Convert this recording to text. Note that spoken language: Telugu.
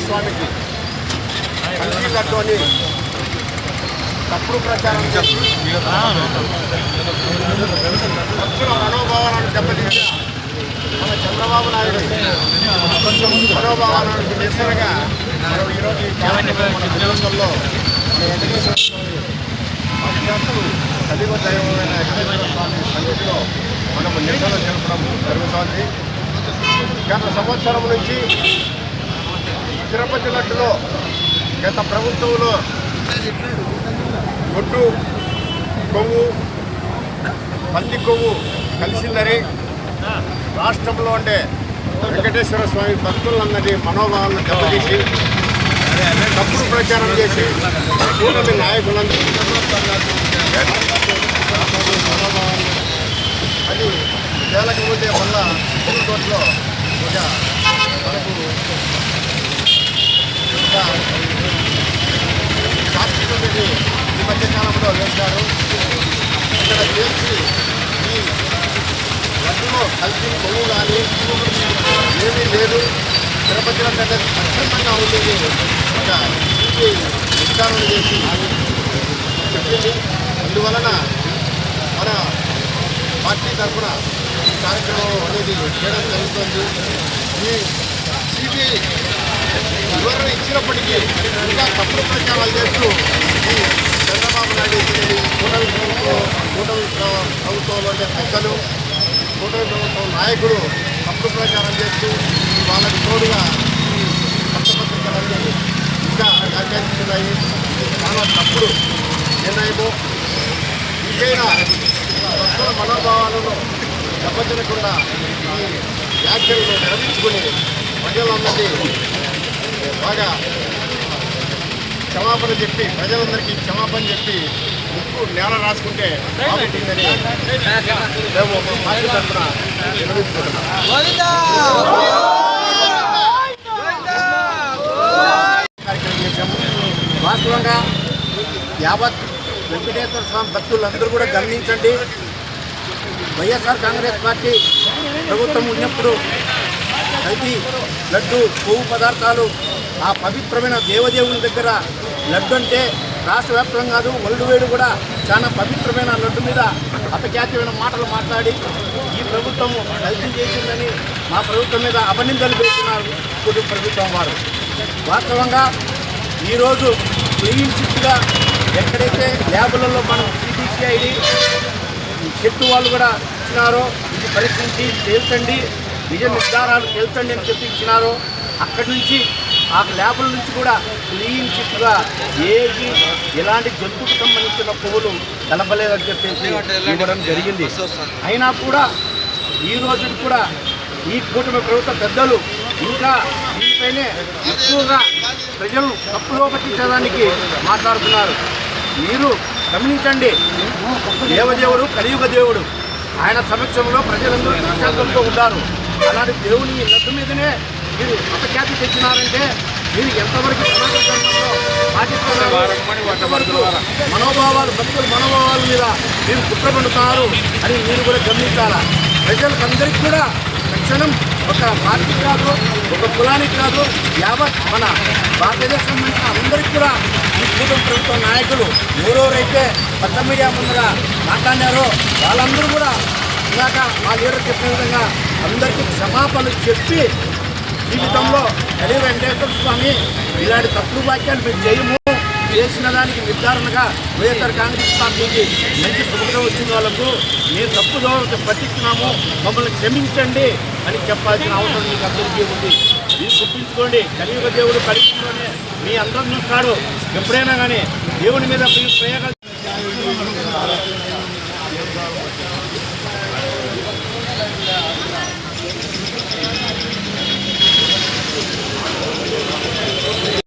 స్వామికి కల్తీ లడ్డు తప్పుడు ప్రచారం చేసి భక్తుల మనోభావాలను దెబ్బతీసిన మన చంద్రబాబు నాయుడు కొంచెం మనోభావాలను నిరసనగా మనం ఈరోజు ఈ కార్యక్రమం మన వెంకటేశ్వర స్వామి దైవమైన వెంకటేశ్వర స్వామి సన్నిధిలో మనము నిరసన జరపడం జరుగుతోంది గత సంవత్సరం నుంచి తిరుపతి లడ్డులో గత ప్రభుత్వంలో గొడ్డు కొవ్వు పల్లి కొవ్వు కలిసిందని రాష్ట్రంలో ఉండే వెంకటేశ్వర స్వామి భక్తులందరి మనోభావాలను దెబ్బతీసి తప్పుడు ప్రచారం చేసి కూటమి నాయకులందరూ అది వేలకు ముందే మళ్ళా సుప్రీంకోర్టులో ఒక మనకు ఇంకా సాక్షిగా పెట్టి ఈ మధ్యకాలంలో వేస్తారు ఇక్కడ చేసి ఈ లడ్డులో కలిసి కొవ్వు కానీ ఏమీ లేదు. తిరుపతి లడ్డు అనేది ఉండేది. ఒక విచారణ చేసి చెప్పింది. అందువలన మన పార్టీ తరఫున ఈ కార్యక్రమం అనేది చేయడం జరుగుతుంది ఈ సిబిఐ వివరణ ఇచ్చినప్పటికీ ఇంకా తప్పుడు ప్రచారాలు చేస్తూ ఈ చంద్రబాబు నాయుడు ఈ కూటమి ప్రభుత్వం కూటమి ప్ర- ప్రభుత్వంలో పెద్దలు కూటమి ప్రభుత్వం నాయకుడు తప్పుడు ప్రచారం చేస్తూ వాళ్ళకి తోడుగా ఈ పత్రపత్రికలన్నీ ఇంకా వ్యాఖ్యానిస్తున్నాయి చాలా తప్పుడు నిర్ణయము ఇంకైనా భక్తుల మనోభావాలను దెబ్బతినకుండా ఈ వ్యాఖ్యలను నిర్వహించుకుని ప్రజలందరికీ బాగా క్షమాపణ చెప్పి ప్రజలందరికీ క్షమాపణ చెప్పి ముక్కు నేల రాసుకుంటే బాగుంటుందని మేము ఒక పార్టీ తరఫున నిర్వహించుకుంటున్నాం వాస్తవంగా యావత్ వెంకటేశ్వర స్వామి భక్తులందరూ కూడా గమనించండి. వైఎస్ఆర్ కాంగ్రెస్ పార్టీ ప్రభుత్వం ఉన్నప్పుడు కల్తీ లడ్డు కొవ్వు పదార్థాలు ఆ పవిత్రమైన దేవదేవుని దగ్గర లడ్డు అంటే రాష్ట్ర వ్యాప్తంగా కాదు వరల్డ్ వైడ్ కూడా చాలా పవిత్రమైన లడ్డు మీద అపఖ్యాతమైన మాటలు మాట్లాడి ఈ ప్రభుత్వం కల్తీ చేసిందని మా ప్రభుత్వం మీద అపనిందలు పెడుతున్నారు కుటుంబ ప్రభుత్వం వారు. వాస్తవంగా ఈరోజు క్లీన్ చిట్గా ఎక్కడైతే ల్యాబులలో మనం సిటీసీఐడి చెట్టు వాళ్ళు కూడా ఇచ్చినారో ఇది పరీక్షించి తేల్చండి నిజ నిర్ధారాలు తేల్చండి అని చెప్పి ఇచ్చినారో అక్కడి నుంచి ఆ ల్యాబుల నుంచి కూడా క్లీన్ చిట్గా ఏది ఎలాంటి జంతువుకు సంబంధించిన పువ్వులు కలపలేదని చెప్పేసి ఇవ్వడం జరిగింది. అయినా కూడా ఈ రోజు కూడా ఈ కూటమి ప్రభుత్వ పెద్దలు ఇంకా దీనిపైనే ఎక్కువగా ప్రజలు తప్పులో పట్టించడానికి మాట్లాడుతున్నారు. మీరు గమనించండి. దేవదేవుడు కలియుగ దేవుడు. ఆయన సమక్షంలో ప్రజలందరూ సుఖశాంతంతో ఉంటారు అలాంటి దేవుని ఈ లడ్డు మీదనే మీరు అపఖ్యాతి తెచ్చినారంటే మీరు ఎంతవరకు ఎంతవరకు మనోభావాలు భక్తుల మనోభావాల మీద మీరు కుట్రపడుతున్నారు అని మీరు కూడా గమనించాలా? ప్రజలకు అందరికీ కూడా తక్షణం ఒక పార్టీకి కాదు ఒక కులానికి కాదు యావత్ మన భారతదేశం నుంచి అందరికీ కూడా ఈ కూటమి ప్రభుత్వ నాయకులు ఎవరెవరైతే పచ్చ మీడియా ముందుగా మాట్లాడినారో వాళ్ళందరూ కూడా ఇందాక మా లీడర్ చెప్పిన విధంగా అందరికీ క్షమాపణలు చెప్పి జీవితంలో హరి వెంకటేశ్వర స్వామి ఇలాంటి తప్పుడు వాక్యాలు మీరు చేయము. చేసిన దానికి నిర్ధారణగా వైఎస్ఆర్ కాంగ్రెస్ పార్టీకి మంచి సుఖం వచ్చిన వాళ్ళకు మేము తప్పు దోవకు పట్టిస్తున్నాము. మమ్మల్ని క్షమించండి అని చెప్పాల్సిన అవసరం మీకు అందరికీ ఉంది. మీరు గుర్తుంచుకోండి కలియుగ దేవుడు కలియుగంలోనే మీ అందరం చూస్తాడు. ఎప్పుడైనా కానీ దేవుని మీద ప్రయోగాలు